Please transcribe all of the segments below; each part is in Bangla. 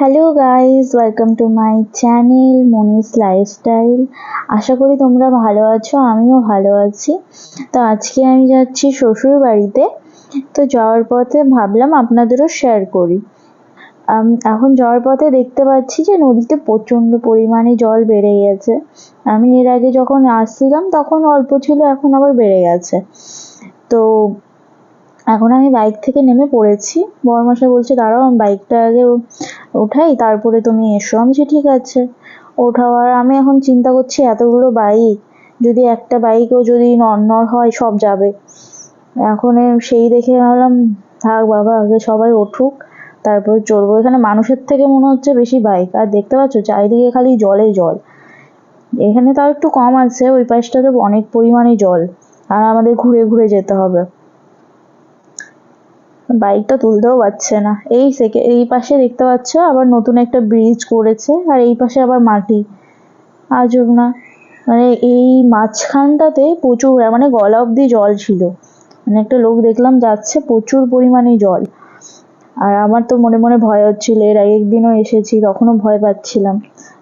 Hello guys welcome to my channel Monis lifestyle আশা করি তোমরা ভালো আছো, আমিও ভালো আছি। তো আজকে আমি যাচ্ছি শ্বশুর বাড়িতে তো যাওয়ার পথে ভাবলাম আপনাদেরও শেয়ার করি। এখন যাওয়ার পথে দেখতে পাচ্ছি যে নদীতে প্রচণ্ড পরিমাণে জল বেড়ে গেছে। আমি এর আগে যখন আসছিলাম, তখন অল্প ছিল, এখন আবার বেড়ে গেছে। তো এখন আমি বাইক থেকে নেমে পড়েছি। বড়মশাই বলছে, দাঁড়াও, আমি বাইকটা আগে ওঠাই, তারপরে তুমি এসো। আমি বলছি ঠিক আছে। ওঠাও আর আমি এখন চিন্তা করছি এতগুলো বাইক যদি একটা বাইকও যদি নড়নড় হয়, সব যাবে। এখন সেই দেখে ভাবলাম, থাক বাবা, আগে সবাই উঠুক, তারপরে চড়বো। এখানে মানুষের থেকে মনে হচ্ছে বেশি বাইক আর দেখতে পাচ্ছ, চারিদিকে খালি জলে জল। এখানে তাও একটু কম আছে, ওই পাশটাতে অনেক পরিমাণে জল। আর আমাদের ঘুরে ঘুরে যেতে হবে। বাইকটা তুলতেও পারছে না। এই সেকে এই পাশে দেখতে পাচ্ছ আবার নতুন একটা ব্রিজ করেছে আর এই পাশে আবার মাটি। আজব না। মানে এই মাঝখানটাতে প্রচুর মানে গলা অবধি জল ছিল। মানে একটা লোক দেখলাম যাচ্ছে প্রচুর পরিমাণে জল। আর আমার তো মনে মনে ভয় হচ্ছিল এর আগের দিনও এসেছি তখনও ভয় পাচ্ছিলাম।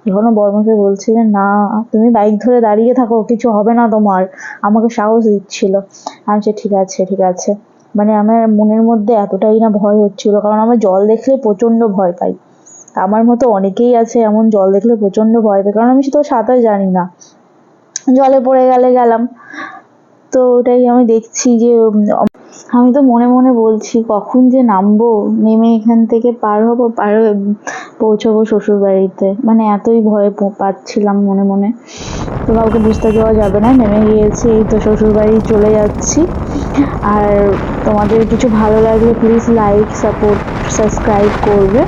এখনও বর্মশাই বলছিলেন না তুমি বাইক ধরে দাঁড়িয়ে থাকো কিছু হবে না তোমার। আমাকে সাহস দিচ্ছিল। আমি বলছি, ঠিক আছে ঠিক আছে। মানে আমার মনের মধ্যে এতটাই না ভয় হচ্ছিল, কারণ আমার জল দেখলে প্রচণ্ড ভয় পাই। আমার মতো অনেকেই আছে এমন জল দেখলে প্রচণ্ড ভয় পায়, কারণ আমি তো সাঁতার জানি না। জলে পড়ে গেলে গেলাম। তো ওটাই আমি দেখছি যে আমি তো মনে মনে বলছি, কখন যে নামবো? নেমে এখান থেকে পার হব? পার পৌঁছবো শ্বশুর বাড়িতে মানে এতই ভয় পাচ্ছিলাম মনে মনে। তো কাউকে বুঝতে দেওয়া যাবে না। নেমে গিয়েছি, এই তো শ্বশুর বাড়ি চলে যাচ্ছি। আর তোমাদের কিছু ভালো লাগলে প্লিজ লাইক সাপোর্ট সাবস্ক্রাইব করবে।